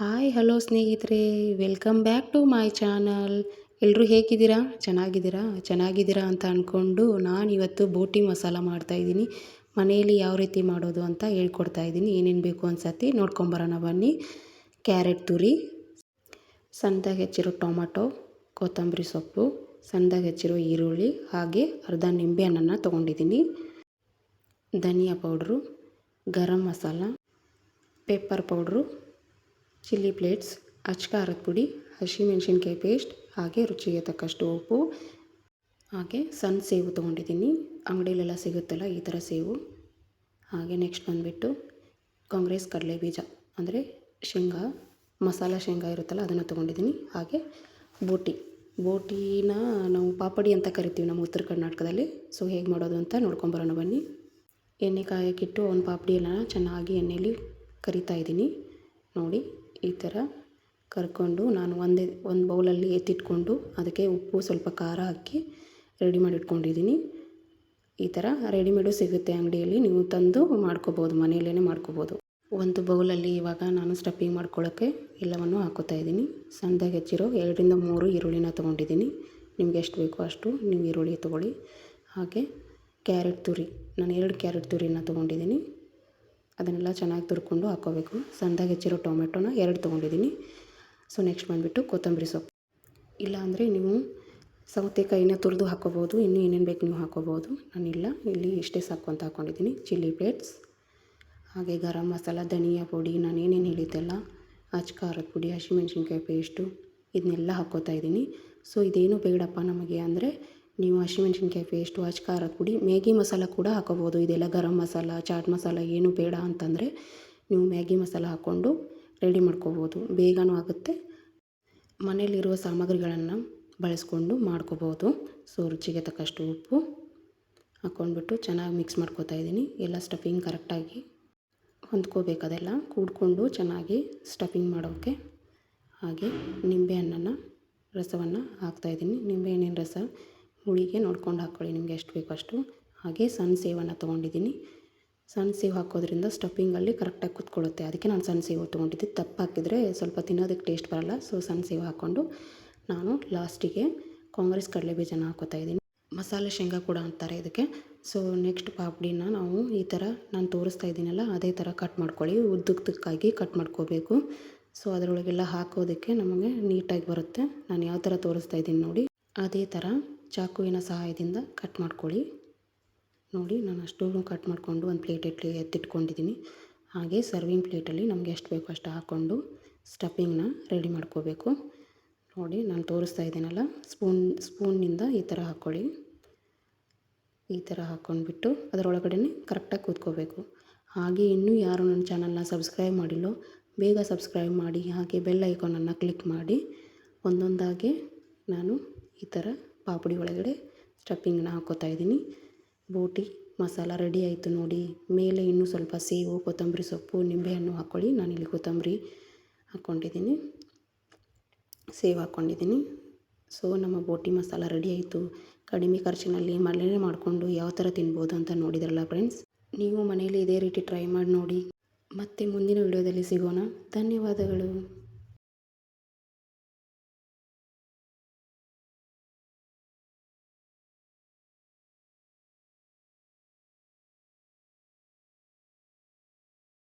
Hi, hello ಸ್ನೇಹಿತರೆ. Welcome back to my channel. ಎಲ್ಲರೂ ಹೇಗಿದ್ದೀರಾ? ಚೆನ್ನಾಗಿದ್ದೀರಾ? ಚೆನ್ನಾಗಿದ್ದೀರಾ ಅಂತ ಅಂದ್ಕೊಂಡು ನಾನು ಇವತ್ತು ಬೋಟಿ ಮಸಾಲ ಮಾಡ್ತಾಯಿದ್ದೀನಿ ಮನೆಯಲ್ಲಿ ಯಾವ ರೀತಿ ಮಾಡೋದು ಅಂತ ಹೇಳ್ಕೊಡ್ತಾ ಇದ್ದೀನಿ. ಏನೇನು ಬೇಕು ಅನ್ಸತಿ ನೋಡ್ಕೊಂಬರೋಣ ಬನ್ನಿ. ಕ್ಯಾರೆಟ್ ತುರಿ ಸಣ್ಣದಾಗಿ ಹೆಚ್ಚಿರೋ ಟೊಮಾಟೊ, ಕೊತ್ತಂಬರಿ ಸೊಪ್ಪು ಸಣ್ಣದಾಗಿ ಹೆಚ್ಚಿರೋ ಈರುಳ್ಳಿ, ಹಾಗೆ ಅರ್ಧ ನಿಂಬೆ ಹಣ್ಣನ್ನು ತೊಗೊಂಡಿದ್ದೀನಿ. ಧನಿಯಾ powder, garam masala, pepper powder chilli flakes ಅಚ್ಚ ಖಾರದ ಪುಡಿ ಹಸಿಮೆಣಸಿನ್ಕಾಯಿ ಪೇಸ್ಟ್, ಹಾಗೆ ರುಚಿಗೆ ತಕ್ಕಷ್ಟು ಉಪ್ಪು, ಹಾಗೆ ಸಣ್ಣ ಸೇವು ತೊಗೊಂಡಿದ್ದೀನಿ. ಅಂಗಡಿಯಲ್ಲೆಲ್ಲ ಸಿಗುತ್ತಲ್ಲ ಈ ಥರ ಸೇವು. ಹಾಗೆ ನೆಕ್ಸ್ಟ್ ಬಂದುಬಿಟ್ಟು ಕಾಂಗ್ರೆಸ್ ಕಡಲೆ ಬೀಜ ಅಂದರೆ ಶೇಂಗಾ, ಮಸಾಲ ಶೇಂಗಾ ಇರುತ್ತಲ್ಲ ಅದನ್ನು ತೊಗೊಂಡಿದ್ದೀನಿ. ಹಾಗೆ ಬೋಟಿ, ಬೋಟಿನ ನಾವು ಪಾಪಡಿ ಅಂತ ಕರಿತೀವಿ ನಮ್ಮ ಉತ್ತರ ಕರ್ನಾಟಕದಲ್ಲಿ. ಸೊ ಹೇಗೆ ಮಾಡೋದು ಅಂತ ನೋಡ್ಕೊಂಬರೋಣ ಬನ್ನಿ. ಎಣ್ಣೆ ಕಾಯಕ್ಕಿಟ್ಟು ಒಂದು ಪಾಪಡಿಯನ್ನು ಚೆನ್ನಾಗಿ ಎಣ್ಣೆಯಲ್ಲಿ ಕರಿತಾ ಇದ್ದೀನಿ. ನೋಡಿ ಈ ಥರ ಕರ್ಕೊಂಡು ನಾನು ಒಂದೇ, ಒಂದು ಬೌಲಲ್ಲಿ ಎತ್ತಿಟ್ಕೊಂಡು ಅದಕ್ಕೆ ಉಪ್ಪು ಸ್ವಲ್ಪ ಖಾರ ಹಾಕಿ ರೆಡಿ ಮಾಡಿಟ್ಕೊಂಡಿದ್ದೀನಿ ಈ ಥರ ರೆಡಿಮೇಡು ಸಿಗುತ್ತೆ ಅಂಗಡಿಯಲ್ಲಿ. ನೀವು ತಂದು ಮಾಡ್ಕೋಬೋದು ಮನೆಯಲ್ಲೇ ಮಾಡ್ಕೋಬೋದು. ಒಂದು ಬೌಲಲ್ಲಿ ಇವಾಗ ನಾನು ಸ್ಟಫಿಂಗ್ ಮಾಡ್ಕೊಳ್ಳೋಕ್ಕೆ ಎಲ್ಲವನ್ನು ಹಾಕೋತಾ ಇದ್ದೀನಿ. ಸಣ್ಣದಾಗಿ ಹೆಚ್ಚಿರೋ ಎರಡರಿಂದ ಮೂರು ಈರುಳ್ಳಿನ ತೊಗೊಂಡಿದ್ದೀನಿ. ನಿಮ್ಗೆ ಎಷ್ಟು ಬೇಕೋ ಅಷ್ಟು ನೀವು ಈರುಳ್ಳಿ ತೊಗೊಳ್ಳಿ. ಹಾಗೆ ಕ್ಯಾರೆಟ್ ತುರಿ, ನಾನು ಎರಡು ಕ್ಯಾರೆಟ್ ತುರಿನ ತೊಗೊಂಡಿದ್ದೀನಿ. ಅದನ್ನೆಲ್ಲ ಚೆನ್ನಾಗಿ ತುರ್ಕೊಂಡು ಹಾಕ್ಕೋಬೇಕು. ಸಣ್ಣದಾಗಿ ಹೆಚ್ಚಿರೋ ಟೊಮೆಟೊನ ಎರಡು ತೊಗೊಂಡಿದ್ದೀನಿ. ಸೊ ನೆಕ್ಸ್ಟ್ ಬಂದುಬಿಟ್ಟು ಕೊತ್ತಂಬರಿ ಸೊಪ್ಪು. ಇಲ್ಲಾಂದರೆ ನೀವು ಸೌತೆಕಾಯಿನ ತುರಿದು ಹಾಕ್ಕೋಬೋದು, ಇನ್ನೂ ಏನೇನು ಬೇಕು ನೀವು ಹಾಕ್ಕೋಬೋದು. ನಾನಿಲ್ಲ, ಇಲ್ಲಿ ಇಷ್ಟೇ ಸಾಕು ಅಂತ ಹಾಕ್ಕೊಂಡಿದ್ದೀನಿ. ಚಿಲ್ಲಿ ಪ್ಲೇಟ್ಸ್ ಹಾಗೆ ಗರಂ ಮಸಾಲ, ಧನಿಯಾ ಪುಡಿ, ನಾನು ಏನೇನು ಹೇಳಿದ್ದೆಲ್ಲ ಅಚ್ಚ ಖಾರದ ಪುಡಿ, ಹಸಿಮೆಣ್ಸಿನ್ಕಾಯಿ ಪೇಸ್ಟು, ಇದನ್ನೆಲ್ಲ ಹಾಕ್ಕೋತಾ ಇದ್ದೀನಿ. ಸೊ ಇದೇನು ಬೇಡಪ್ಪ ನಮಗೆ ಅಂದರೆ ನೀವು ಹಸಿಮೆಣ್ಸಿನ್ಕಾಯಿ ಪೇಸ್ಟು ಅಚ್ಚ ಖಾರ ಪುಡಿ, ಮ್ಯಾಗಿ ಮಸಾಲ ಕೂಡ ಹಾಕೋಬೋದು ಇದೆಲ್ಲ ಗರಂ ಮಸಾಲ, ಚಾಟ್ ಮಸಾಲ ಏನು ಬೇಡ ಅಂತಂದರೆ ನೀವು ಮ್ಯಾಗಿ ಮಸಾಲ ಹಾಕ್ಕೊಂಡು ರೆಡಿ ಮಾಡ್ಕೋಬೋದು ಬೇಗನೂ ಆಗುತ್ತೆ. ಮನೆಯಲ್ಲಿರುವ ಸಾಮಗ್ರಿಗಳನ್ನು ಬಳಸ್ಕೊಂಡು ಮಾಡ್ಕೋಬೋದು ಸೊ, ರುಚಿಗೆ ತಕ್ಕಷ್ಟು ಉಪ್ಪು ಹಾಕ್ಕೊಂಡ್ಬಿಟ್ಟು ಚೆನ್ನಾಗಿ ಮಿಕ್ಸ್ ಮಾಡ್ಕೋತಾ ಇದ್ದೀನಿ. ಎಲ್ಲ ಸ್ಟಫಿಂಗ್ ಕರೆಕ್ಟಾಗಿ ಹೊಂದ್ಕೋಬೇಕದೆಲ್ಲ ಕೂಡ್ಕೊಂಡು ಚೆನ್ನಾಗಿ ಸ್ಟಫಿಂಗ್ ಮಾಡೋಕ್ಕೆ ಹಾಗೆ ನಿಂಬೆಹಣ್ಣನ್ನು ರಸವನ್ನು ಹಾಕ್ತಾಯಿದ್ದೀನಿ ನಿಂಬೆಹಣ್ಣಿನ ರಸ ಹುಳಿಗೆ ನೋಡ್ಕೊಂಡು ಹಾಕ್ಕೊಳ್ಳಿ ನಿಮಗೆ ಎಷ್ಟು ಬೇಕೋ ಅಷ್ಟು. ಹಾಗೆ ಸಣ್ಣ ಸೇವನ್ನು ತೊಗೊಂಡಿದ್ದೀನಿ. ಸಣ್ಣ ಸೇವು ಹಾಕೋದ್ರಿಂದ ಸ್ಟಫಿಂಗಲ್ಲಿ ಕರೆಕ್ಟಾಗಿ ಕುತ್ಕೊಳ್ಳುತ್ತೆ. ಅದಕ್ಕೆ ನಾನು ಸಣ್ಣ ಸೇವು ತೊಗೊಂಡಿದ್ದೆ ತಪ್ಪು ಹಾಕಿದರೆ ಸ್ವಲ್ಪ ತಿನ್ನೋದಕ್ಕೆ ಟೇಸ್ಟ್ ಬರಲ್ಲ. ಸೊ ಸಣ್ಣ ಸೇವು ಹಾಕ್ಕೊಂಡು ನಾನು ಲಾಸ್ಟಿಗೆ ಕಾಂಗ್ರೆಸ್ ಕಡಲೆಬೀಜನ ಹಾಕೋತಾ ಇದ್ದೀನಿ. ಮಸಾಲೆ ಶೇಂಗಾ ಕೂಡ ಅಂತಾರೆ ಇದಕ್ಕೆ. ಸೊ ನೆಕ್ಸ್ಟ್ ಪಾಪಡಿನ ನಾವು ಈ ಥರ ನಾನು ತೋರಿಸ್ತಾ ಇದ್ದೀನಲ್ಲ, ಅದೇ ಥರ ಕಟ್ ಮಾಡ್ಕೊಳ್ಳಿ. ಉದ್ದಕ್ಕಾಗಿ ಕಟ್ ಮಾಡ್ಕೋಬೇಕು. ಸೊ ಅದರೊಳಗೆಲ್ಲ ಹಾಕೋದಕ್ಕೆ ನಮಗೆ ನೀಟಾಗಿ ಬರುತ್ತೆ. ನಾನು ಯಾವ ಥರ ತೋರಿಸ್ತಾ ಇದ್ದೀನಿ ನೋಡಿ. ಅದೇ ಥರ ಚಾಕುವಿನ ಸಹಾಯದಿಂದ ಕಟ್ ಮಾಡ್ಕೊಳ್ಳಿ. ನೋಡಿ, ನಾನು ಅಷ್ಟೂ ಕಟ್ ಮಾಡಿಕೊಂಡು ಒಂದು ಪ್ಲೇಟ್ ಇಟ್ಲಿ ಎತ್ತಿಟ್ಕೊಂಡಿದ್ದೀನಿ. ಹಾಗೆ ಸರ್ವಿಂಗ್ ಪ್ಲೇಟಲ್ಲಿ ನಮಗೆ ಎಷ್ಟು ಬೇಕೋ ಅಷ್ಟು ಹಾಕ್ಕೊಂಡು ಸ್ಟಫಿಂಗ್ನ ರೆಡಿ ಮಾಡ್ಕೋಬೇಕು. ನೋಡಿ, ನಾನು ತೋರಿಸ್ತಾ ಇದ್ದೀನಲ್ಲ ಸ್ಪೂನ್ ಸ್ಪೂನ್ನಿಂದ ಈ ಥರ ಹಾಕ್ಕೊಳ್ಳಿ. ಈ ಥರ ಹಾಕ್ಕೊಂಡ್ಬಿಟ್ಟು ಅದರೊಳಗಡೆ ಕರೆಕ್ಟಾಗಿ ಕೂತ್ಕೋಬೇಕು. ಹಾಗೆ ಇನ್ನೂ ಯಾರು ನನ್ನ ಚಾನಲ್ನ ಸಬ್ಸ್ಕ್ರೈಬ್ ಮಾಡಿಲ್ಲೋ, ಬೇಗ ಸಬ್ಸ್ಕ್ರೈಬ್ ಮಾಡಿ, ಹಾಗೆ ಬೆಲ್ ಐಕಾನನ್ನು ಕ್ಲಿಕ್ ಮಾಡಿ, ಒಂದೊಂದಾಗೆ ನಾನು ಈ ಥರ ಪಾಪಡಿ ಒಳಗಡೆ ಸ್ಟಫಿಂಗ್ನ ಹಾಕೋತಾ ಇದ್ದೀನಿ. ಬೋಟಿ, ಮಸಾಲ ರೆಡಿ ಆಯಿತು ನೋಡಿ. ಮೇಲೆ ಇನ್ನೂ ಸ್ವಲ್ಪ ಸೇವು, ಕೊತ್ತಂಬರಿ ಸೊಪ್ಪು, ನಿಂಬೆಹಣ್ಣು ಹಾಕ್ಕೊಳ್ಳಿ ಇಲ್ಲಿ ಕೊತ್ತಂಬರಿ ಹಾಕ್ಕೊಂಡಿದ್ದೀನಿ ಸೇವ್ ಹಾಕ್ಕೊಂಡಿದ್ದೀನಿ ಸೊ ನಮ್ಮ ಬೋಟಿ ಮಸಾಲ ರೆಡಿ ಆಯಿತು. ಕಡಿಮೆ ಖರ್ಚಿನಲ್ಲಿ ಮನೇಲೇ ಮಾಡಿಕೊಂಡು ಯಾವ ಥರ ತಿನ್ಬೋದು ಅಂತ ನೋಡಿದ್ರಲ್ಲ ಫ್ರೆಂಡ್ಸ್ ನೀವು ಮನೆಯಲ್ಲಿ ಇದೇ ರೀತಿ ಟ್ರೈ ಮಾಡಿ ನೋಡಿ. ಮತ್ತೆ ಮುಂದಿನ ವಿಡಿಯೋದಲ್ಲಿ ಸಿಗೋಣ. ಧನ್ಯವಾದಗಳು.